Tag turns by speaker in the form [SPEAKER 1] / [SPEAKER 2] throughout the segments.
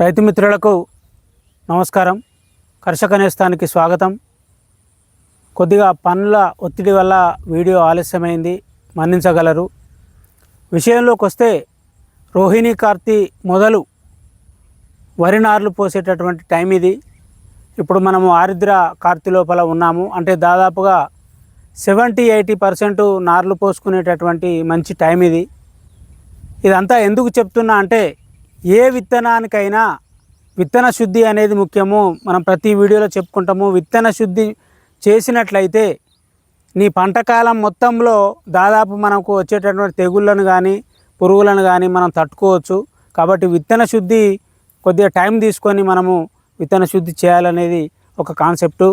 [SPEAKER 1] రైతు మిత్రులకు నమస్కారం. కర్షక నేస్తానికి స్వాగతం. కొద్దిగా పనుల ఒత్తిడి వల్ల వీడియో ఆలస్యమైంది మన్నించగలరు. విషయంలోకి వస్తే రోహిణి కార్తీ మొదలు వరి నార్లు పోసేటటువంటి టైం ఇది. ఇప్పుడు మనము ఆరిద్ర కార్తీ లోపల ఉన్నాము. అంటే దాదాపుగా సెవెంటీ ఎయిటీ పర్సెంట్ నార్లు పోసుకునేటటువంటి మంచి టైం ఇది. ఇదంతా ఎందుకు చెప్తున్నా అంటే ఏ విత్తనానికైనా విత్తన శుద్ధి అనేది ముఖ్యము. మనం ప్రతి వీడియోలో చెప్పుకుంటాము. విత్తన శుద్ధి చేసినట్లయితే నీ పంటకాలం మొత్తంలో దాదాపు మనకు వచ్చేటటువంటి తెగుళ్ళను కానీ పురుగులను కానీ మనం తట్టుకోవచ్చు. కాబట్టి విత్తన శుద్ధి కొద్దిగా టైం తీసుకొని మనము విత్తన శుద్ధి చేయాలనేది ఒక కాన్సెప్టు.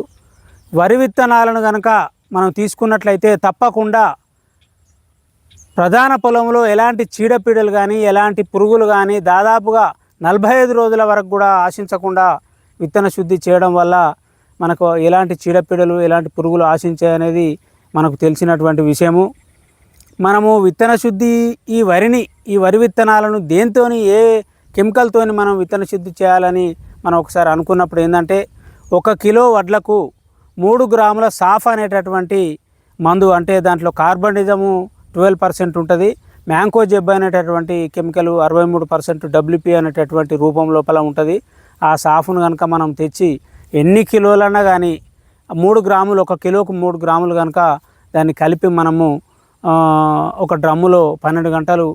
[SPEAKER 1] వరి విత్తనాలను కనుక మనం తీసుకున్నట్లయితే తప్పకుండా ప్రధాన పొలంలో ఎలాంటి చీడపీడలు కానీ ఎలాంటి పురుగులు కానీ దాదాపుగా నలభై ఐదు రోజుల వరకు కూడా ఆశించకుండా విత్తన శుద్ధి చేయడం వల్ల మనకు ఎలాంటి చీడపీడలు ఎలాంటి పురుగులు ఆశించాయి అనేది మనకు తెలిసినటువంటి విషయము. మనము విత్తన శుద్ధి ఈ వరిని ఈ వరి విత్తనాలను దేంతోని ఏ కెమికల్తోని మనం విత్తన శుద్ధి చేయాలని మనం ఒకసారి అనుకున్నప్పుడు ఏంటంటే ఒక కిలో వడ్లకు మూడు గ్రాముల సాఫ్ అనేటటువంటి మందు అంటే దాంట్లో కార్బనిజము ట్వెల్వ్ పర్సెంట్ ఉంటుంది. మ్యాంకో జెబ్ అనేటటువంటి కెమికల్ అరవై మూడు పర్సెంట్ డబ్ల్యూపీ అనేటటువంటి రూపం లోపల ఉంటుంది. ఆ సాఫ్ను కనుక మనం తెచ్చి ఎన్ని కిలోలన్నా కానీ మూడు గ్రాములు ఒక కిలోకు మూడు గ్రాములు కనుక దాన్ని కలిపి మనము ఒక డ్రమ్ములో పన్నెండు గంటలు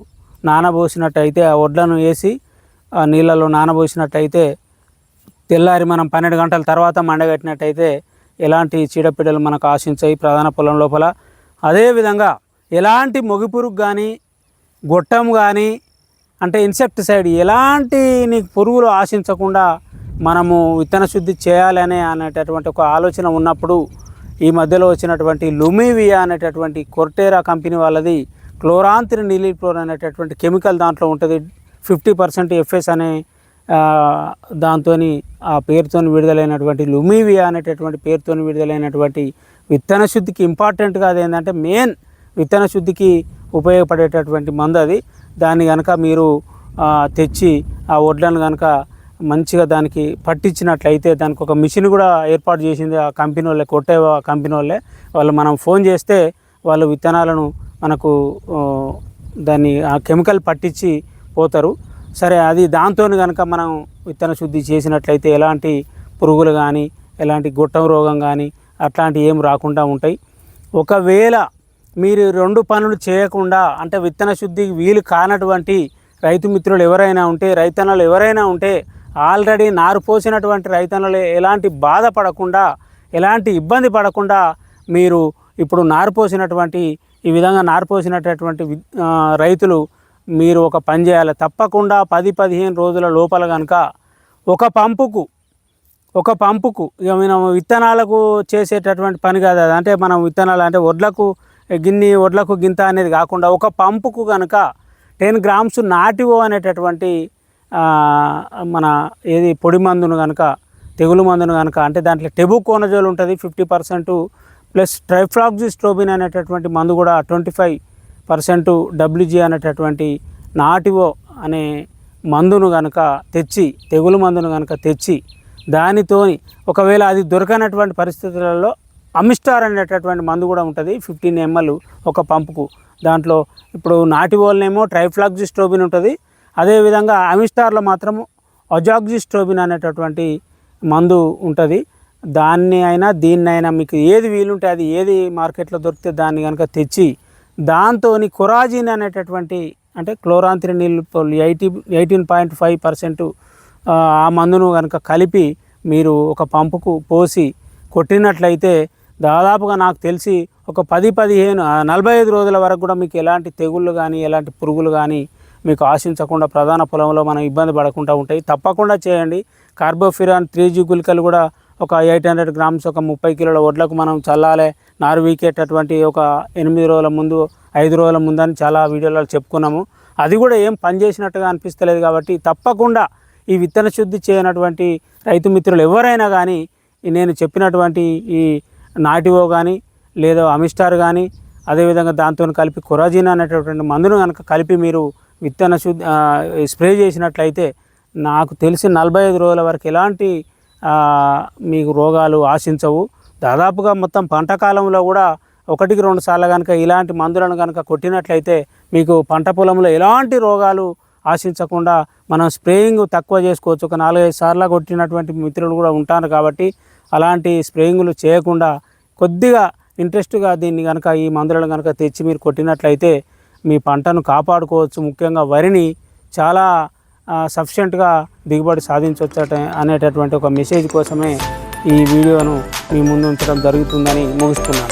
[SPEAKER 1] నానబోసినట్టయితే ఆ వడ్లను వేసి ఆ నీళ్ళలో నానబోసినట్టయితే తెల్లారి మనం పన్నెండు గంటల తర్వాత మండగట్టినట్టయితే ఎలాంటి చీడపీడలు మనకు ఆశించాయి ప్రధాన పొలం లోపల. అదేవిధంగా ఎలాంటి మొగిపురుగు కానీ గొట్టం కానీ అంటే ఇన్సెక్టిసైడ్ ఎలాంటి నీకు పురుగులు ఆశించకుండా మనము విత్తన శుద్ధి చేయాలనే అనేటటువంటి ఒక ఆలోచన ఉన్నప్పుడు ఈ మధ్యలో వచ్చినటువంటి లుమివియా అనేటటువంటి కొర్టేరా కంపెనీ వాళ్ళది క్లోరాంతిన్ నిలిప్లోర్ అనేటటువంటి కెమికల్ దాంట్లో ఉంటుంది. ఫిఫ్టీ పర్సెంట్ ఎఫ్ఎస్ అనే దాంతో ఆ పేరుతో విడుదలైనటువంటి లుమివియా అనేటటువంటి పేరుతో విడుదలైనటువంటి విత్తన శుద్ధికి ఇంపార్టెంట్గా అది ఏంటంటే మెయిన్ విత్తన శుద్ధికి ఉపయోగపడేటటువంటి మందు అది. దాన్ని కనుక మీరు తెచ్చి ఆ వడ్లను కనుక మంచిగా దానికి పట్టించినట్లయితే దానికి ఒక మిషన్ కూడా ఏర్పాటు చేసింది ఆ కంపెనీ వాళ్ళే కొట్టే కంపెనీ వాళ్ళే. వాళ్ళు మనం ఫోన్ చేస్తే వాళ్ళు విత్తనాలను మనకు దాన్ని ఆ కెమికల్ పట్టించి పోతారు. సరే అది దాంతో కనుక మనం విత్తన శుద్ధి చేసినట్లయితే ఎలాంటి పురుగులు కానీ ఎలాంటి గొట్టం రోగం కానీ అట్లాంటి ఏం రాకుండా ఉంటాయి. ఒకవేళ మీరు రెండు పనులు చేయకుండా అంటే విత్తన శుద్ధికి వీలు కానటువంటి రైతు మిత్రులు ఎవరైనా ఉంటే రైతన్నలు ఎవరైనా ఉంటే ఆల్రెడీ నారు పోసినటువంటి రైతన్నలు ఎలాంటి బాధపడకుండా ఎలాంటి ఇబ్బంది పడకుండా మీరు ఇప్పుడు నారు పోసినటువంటి ఈ విధంగా నారు పోసినటువంటి రైతులు మీరు ఒక పని చేయాలి. తప్పకుండా పది పదిహేను రోజుల లోపల కనుక ఒక పంపుకు ఒక పంపుకు ఇక మనం విత్తనాలకు చేసేటటువంటి పని కాదు అది. అంటే మనం విత్తనాలు అంటే వడ్లకు గిన్ని వడ్లకు గింత అనేది కాకుండా ఒక పంపుకు కనుక టెన్ గ్రామ్స్ నాటివో అనేటటువంటి మన ఏది పొడి మందును కనుక తెగులు మందును కనుక అంటే దాంట్లో టెబుకోనజోల్ ఉంటుంది ఫిఫ్టీ పర్సెంట్ ప్లస్ ట్రైఫ్లాక్సిస్ట్రోబిన్ అనేటటువంటి మందు కూడా ట్వంటీ ఫైవ్ పర్సెంట్ డబ్ల్యూజీ అనేటటువంటి నాటివో అనే మందును కనుక తెచ్చి తెగులు మందును కనుక తెచ్చి దానితోని ఒకవేళ అది దొరకనటువంటి పరిస్థితులలో అమిస్టార్ అనేటటువంటి మందు కూడా ఉంటుంది ఫిఫ్టీన్ ఎంఎల్ ఒక పంపుకు. దాంట్లో ఇప్పుడు నాటి వాళ్ళనేమో ట్రైఫ్లాక్సిస్ట్రోబిన్ ఉంటుంది అదేవిధంగా అమిస్టార్లో మాత్రం అజాక్సిస్ట్రోబిన్ అనేటటువంటి మందు ఉంటుంది. దాన్ని అయినా దీన్నైనా మీకు ఏది వీలుంటే అది ఏది మార్కెట్లో దొరికితే దాన్ని కనుక తెచ్చి దాంతో కొరాజిన్ అనేటటువంటి అంటే క్లోరాంతిరి నీళ్ళు eighty eighteen point five percent ఆ మందును కనుక కలిపి మీరు ఒక పంపుకు పోసి కొట్టినట్లయితే దాదాపుగా నాకు తెలిసి ఒక పది పదిహేను నలభై ఐదు రోజుల వరకు కూడా మీకు ఎలాంటి తెగుళ్ళు కానీ ఎలాంటి పురుగులు కానీ మీకు ఆశించకుండా ప్రధాన పొలంలో మనం ఇబ్బంది పడకుండా ఉంటాయి. తప్పకుండా చేయండి. కార్బోఫిరాన్ త్రీ జీ గుళికలు కూడా ఒక ఎయిట్ హండ్రెడ్ గ్రామ్స్ ఒక ముప్పై కిలోల వడ్లకు మనం చల్లాలి. నారు వీకేటటువంటి ఒక ఎనిమిది రోజుల ముందు ఐదు రోజుల ముందని చాలా వీడియోలలో చెప్పుకున్నాము. అది కూడా ఏం పనిచేసినట్టుగా అనిపిస్తలేదు కాబట్టి తప్పకుండా ఈ విత్తన శుద్ధి చేయనటువంటి రైతు మిత్రులు ఎవరైనా కానీ నేను చెప్పినటువంటి ఈ నాటివో కానీ లేదా అమిస్టార్ కానీ అదేవిధంగా దాంతో కలిపి కొరాజిన్ అనేటటువంటి మందును కనుక కలిపి మీరు విత్తన శుద్ధి స్ప్రే చేసినట్లయితే నాకు తెలిసి నలభై ఐదు రోజుల వరకు ఎలాంటి మీకు రోగాలు ఆశించవు. దాదాపుగా మొత్తం పంట కాలంలో కూడా ఒకటికి రెండు సార్లు కనుక ఇలాంటి మందులను కనుక కొట్టినట్లయితే మీకు పంట పొలంలో ఎలాంటి రోగాలు ఆశించకుండా మనం స్ప్రేయింగ్ తక్కువ చేసుకోవచ్చు. ఒక నాలుగైదు సార్లు కొట్టినటువంటి మిత్రులు కూడా ఉంటారు కాబట్టి అలాంటి స్ప్రేయింగ్లు చేయకుండా కొద్దిగా ఇంట్రెస్ట్గా దీన్ని కనుక ఈ మందులను కనుక తెచ్చి మీరు కొట్టినట్లయితే మీ పంటను కాపాడుకోవచ్చు. ముఖ్యంగా వరిని చాలా సఫిషియెంట్గా దిగుబడి సాధించవచ్చు అనేటటువంటి ఒక మెసేజ్ కోసమే ఈ వీడియోను మీ ముందు ఉంచడం జరుగుతుందని ముగిస్తున్నాను.